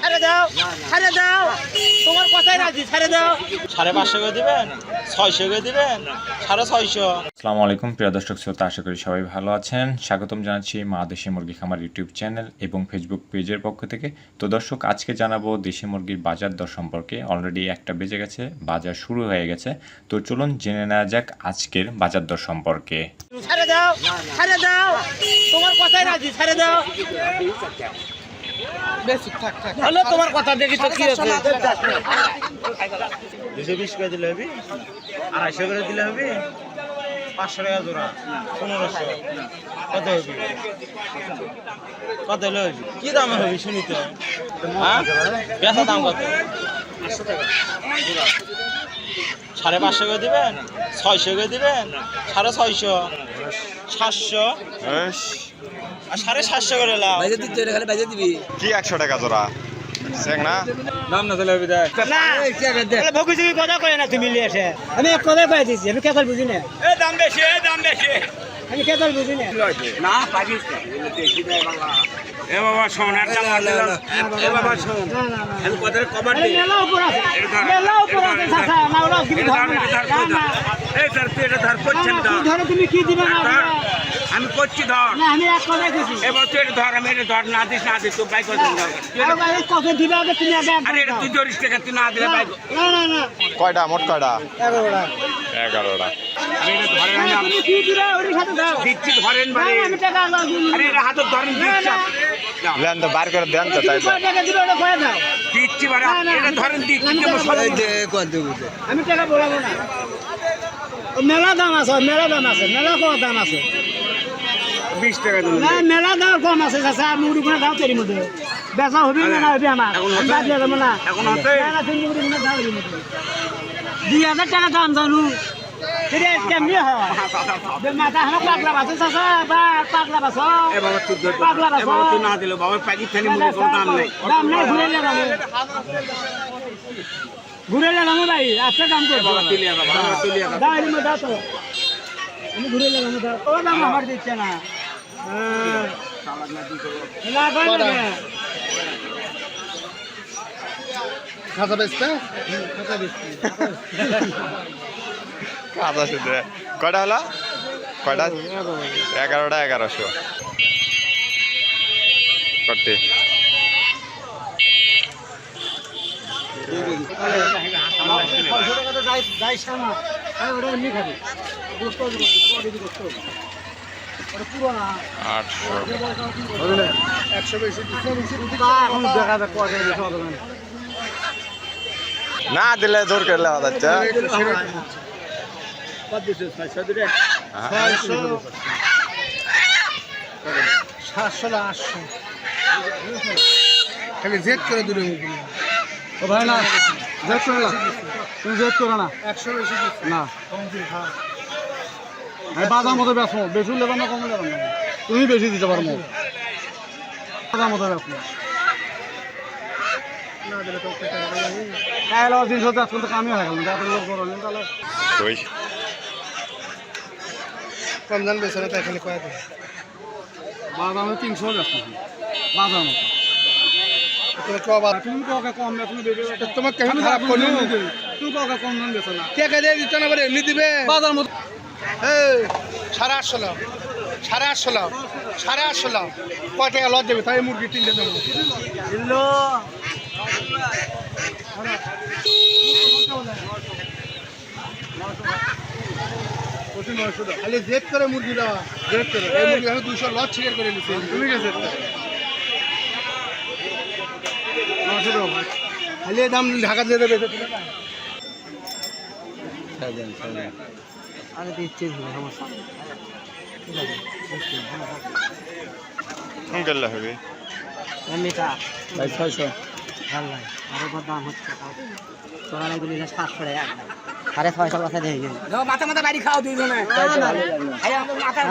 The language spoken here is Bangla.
ছেড়ে দাও ছেড়ে দাও। তোমার কথাই রাজি ছেড়ে দাও। সাড়ে পাঁচশো করে দিবেন? ছয়শো করে দিবেন? সাড়ে ছয়শো। আসসালামু আলাইকুম প্রিয় দর্শক শ্রোতা আশা করি সবাই ভালো আছেন। স্বাগতম জানাচ্ছি মা দেশি মুরগি খামার ইউটিউব চ্যানেল এবং ফেসবুক পেজের পক্ষ থেকে। তো দর্শক আজকে জানাব দেশি মুরগির বাজার দর সম্পর্কে। অলরেডি একটা বেজে গেছে বাজার শুরু হয়ে গেছে। তো চলুন জেনে নেওয়া যাক আজকের বাজার দর সম্পর্কে। ছেড়ে দাও ছেড়ে দাও। তোমার কথাই রাজি ছেড়ে দাও। হলো তোমার কথা দেখি তো কি আছে দুশো বিশ করে দিলে হবে? আড়াইশো করে দিলে হবে? পাঁচশো টাকা জোড়া পনেরোশো। কত হবে? কত হলে হবে? কি দামে হবে শুনি তো? হ্যাঁ? বেচা দাম কত? সাড়ে পাঁচশো করে দিবেন? ছয়শো করে দিবেন? সাড়ে ছয়শো? সাতশো? আর সাড়ে সাতশো করে লাভ কি একশো টাকা জোড়া? না? চুকি কথা কয় না তুমি লিয়ে এসে? আমি এক দিছি আমি কেতাল বুঝি না। দাম বেশি দাম বেশি। আমি কেতাল বুঝি না। এ বাবা সোনার দাম এ বাবা শোন। না না না আমি কত কবার আরে মেলা উপর আছে। মেলা উপর আছে তুমি কি দিবে? আমি করছি ধর। আমি এক কথাই কইছি। এবার তুই এটা ধর আমি এটা ধর। না দিস না দিস তুই বাইক কত দিবে আগে তুমি আগে আরে এটা তুই ধরিস টাকা তুই না দিলে বাইক না না না। কয়টা? মোট কয়টা? এগারোটা। এগারোটা। ধরেন দিচ্ছি ধরেন আরে এটা হাতে ধরেন দিচ্ছি। না। লেন তো বার করে দেন তো তাই দিচ্ছি ধরেন দিচ্ছি আমি টাকা বলব না। মেলা দাম আছে মেলা দাম আছে মেলা কম দাম আছে? বিশ টাকা দিন। না মেলা দাম কম আছে চাচা মুড়ি কোনো দাও তেরি মধ্যে। বেচা হবি না হবি আমার? বাদ দিয়ে না এখন হতে? দুই হাজার টাকা দাম জানু। ঘুরে লাগাম ভাই আজকে দাম করব আমি ঘুরে লাগাম ও দাম আমার দিচ্ছে না হ্যাঁ। না খাতা বেচতে খাতা শুধু কয়টা হলো? কয়টা? এগারোটা এগারোশো। করতে না দিলে জোর করে যাচ্ছে কত দিছে ছয়শো দিলে হ্যাঁ। সাতশো না আটশো। খালি জেদ করে দূরে ও ভাই না। জেদ করে না? তুমি জেদ করে না? একশো বেশি না। আমি বাজার মতো বেচবো বেশি লেবার না কম লেবার না। তুমি বেশি দিতে পারব বাজার মতো তাহলে তিনশো চারশো তো কামই হয়ে গেল। তাহলে। কম দাম বেছে না তাই খালি কয়ে বাজার মতো তিনশো বাজার মতো তুমি কাউকে কম না তুমি তোমার কেমন খারাপ করল তুমি কাউকে কম দাম বেছো না। কে কে দিয়ে দিচ্ছ না বলে এমনি দিবে? বাজার মতো সাড়ে আটশো লাভ সাড়ে আটশো লাভ সাড়ে আটশো লাভ কয় টাকা লজ দেবে? তাই মুরগি তিনটে দেবো। দিল্লো খালি জেদ করে মুরগি দেওয়া জেদ করে। এই মুরগি আমি দুশো লজ ছিকের করে নিচ্ছি তুমি গেছে? খালি এই দাম ঢাকা দিয়ে দেবে আরে দিচ্ছি সমস্যা ফোন করলে হবে। এমনিটা ভাই ছয়শো। ভালো লাগে। আরও কত দাম হচ্ছে তোরা নাকি সাতশো টাকা এক সাড়ে ছয়শো বছর হয়ে গেছে। মাথা মাথা বাড়ি খাও দুইজনে মাথা